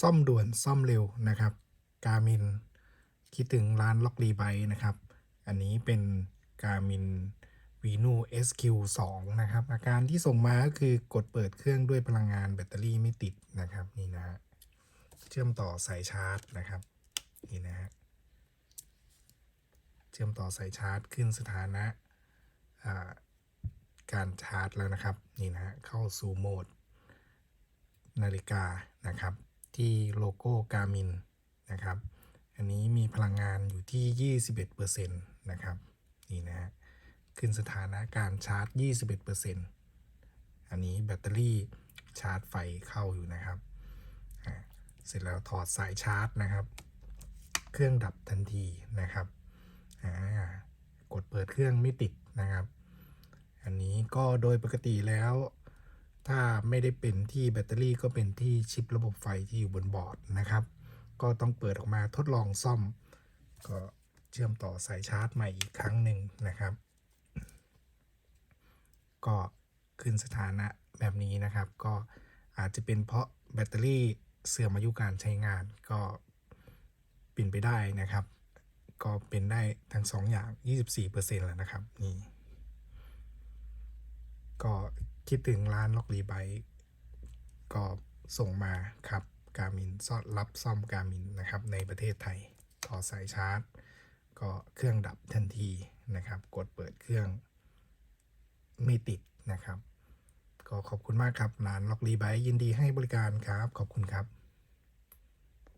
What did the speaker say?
ซ่อมด่วนซ่อมเร็วนะครับกามินคิดถึงร้านล็อกรีไบนะครับ อันนี้เป็นกามินวีนู SQ2 นะครับ อาการที่ส่งมาก็คือกดเปิดเครื่องด้วยพลังงานแบตเตอรี่ไม่ติดนะครับนี่นะฮะเชื่อมต่อสายชาร์จนะครับนี่นะฮะเชื่อมต่อสายชาร์จขึ้นสถานะาการชาร์จแล้วนะครับนี่นะฮะเข้าสู่โหมดนาฬิกานะครับ ที่โลโก้กามินนะครับ อันนี้มีพลังงานอยู่ที่ 21%นะครับ นี่นะฮะ ขึ้นสถานะการชาร์จ 21%อันนี้แบตเตอรี่ชาร์จไฟเข้าอยู่นะครับ เสร็จแล้วถอดสายชาร์จนะครับ เครื่องดับทันทีนะครับ กดเปิดเครื่องไม่ติดนะครับ อันนี้ก็โดยปกติแล้ว ถ้าไม่ได้เป็นที่แบตเตอรี่ก็เป็นที่ชิประบบไฟที่อยู่บนบอร์ดนะครับ ก็ต้องเปิดออกมาทดลองซ่อม ก็เชื่อมต่อสายชาร์จใหม่อีกครั้งหนึ่งนะครับ ก็ขึ้นสถานะแบบนี้นะครับ ก็อาจจะเป็นเพราะแบตเตอรี่เสื่อมอายุการใช้งานก็เป็นไปได้นะครับ ก็เป็นได้ทั้งสองอย่าง 24%แล้วนะครับนี่ ก็คิดถึงร้านล็อกรีไบก็ส่งมาครับกามินซ่อมรับซ่อมกามินนะครับในประเทศไทยต่อสายชาร์จ ก็เครื่องดับทันทีนะครับ กดเปิดเครื่องไม่ติดนะครับ ก็ขอบคุณมากครับร้านล็อกรีไบยินดีให้บริการครับ ขอบคุณครับ